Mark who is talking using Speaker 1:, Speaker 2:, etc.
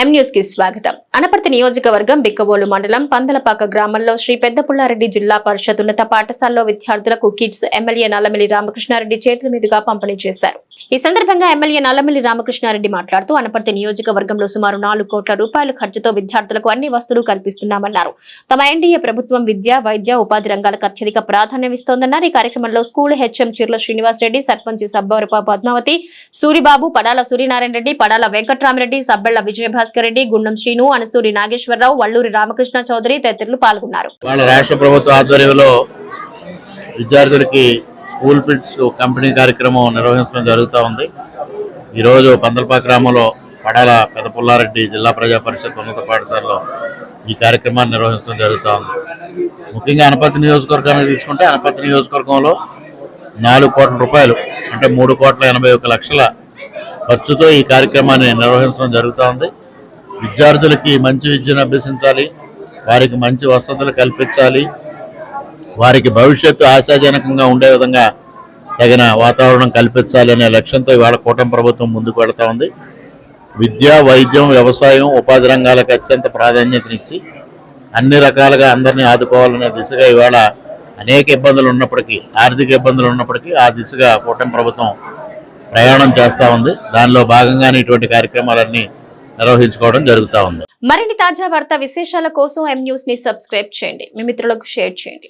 Speaker 1: ఎం న్యూస్కి స్వాగతం. అనపర్తి నియోజకవర్గం బిక్కబోలు మండలం పందలపాక గ్రామంలో శ్రీ పెద్దపుల్లారెడ్డి జిల్లా పరిషత్ ఉన్నత పాఠశాలలో విద్యార్థులకు కిడ్స్ ఎమ్మెల్యే నల్లమిల్లి రామకృష్ణారెడ్డి చేతుల మీదుగా పంపిణీ చేశారు. ఈ సందర్భంగా ఎమ్మెల్యే నల్లమిల్లి రామకృష్ణారెడ్డి మాట్లాడుతూ అనపర్తి నియోజకవర్గంలో సుమారు నాలుగు కోట్ల రూపాయల ఖర్చుతో విద్యార్థులకు అన్ని వస్తువులు కల్పిస్తున్నామన్నారు. తమ ఎన్డీఏ ప్రభుత్వం విద్య వైద్య ఉపాధి రంగాలకు అత్యధిక ప్రాధాన్యం ఇస్తోందన్నారు. ఈ కార్యక్రమంలో school H M Chirla Srinivas Reddy sarpanch Sabbavarapa Padmavathi Suribabu Padala Suryanarayana Reddy Padala Venkatramareddy Sabbella Vijayabhaskar Reddy Gundam Srinu Anasuri Nageswararao Valluri Ramakrishna Chowdary తదితరులు పాల్గొన్నారు.
Speaker 2: విద్యార్థులకి స్కూల్ ఫిట్స్ కంపెనీ కార్యక్రమం నిర్వహించడం జరుగుతూ ఉంది. ఈరోజు పందలపాక గ్రామంలో పడాల పెదపుల్లారెడ్డి జిల్లా ప్రజా పరిషత్ ఉన్నత పాఠశాలలో ఈ కార్యక్రమాన్ని నిర్వహించడం జరుగుతూ ఉంది. ముఖ్యంగా అనపతి నియోజకవర్గాన్ని తీసుకుంటే అనపతి నియోజకవర్గంలో నాలుగు కోట్ల రూపాయలు అంటే మూడు కోట్ల ఎనభై ఒక లక్షల ఖర్చుతో ఈ కార్యక్రమాన్ని నిర్వహించడం జరుగుతూ ఉంది. విద్యార్థులకి మంచి విద్యను అభ్యసించాలి వారికి మంచి వసతులు కల్పించాలి వారికి భవిష్యత్తు ఆశాజనకంగా ఉండే విధంగా తగిన వాతావరణం కల్పించాలనే లక్ష్యంతో ఇవాళ కూటమి ప్రభుత్వం ముందుకు వెళతా ఉంది. విద్య వైద్యం వ్యవసాయం ఉపాధి రంగాలకు అత్యంత ప్రాధాన్యతనిచ్చి అన్ని రకాలుగా అందరినీ ఆదుకోవాలనే దిశగా ఇవాళ అనేక ఇబ్బందులు ఉన్నప్పటికీ ఆర్థిక ఇబ్బందులు ఉన్నప్పటికీ ఆ దిశగా కూటమి ప్రభుత్వం ప్రయాణం చేస్తూ ఉంది. దానిలో భాగంగానే ఇటువంటి కార్యక్రమాలన్నీ నిర్వహించుకోవడం జరుగుతూ ఉంది.
Speaker 1: మరిన్ని తాజా వార్త విశేషాల కోసం ఎం న్యూస్ని సబ్స్క్రైబ్ చేయండి. మీ మిత్రులకు షేర్ చేయండి.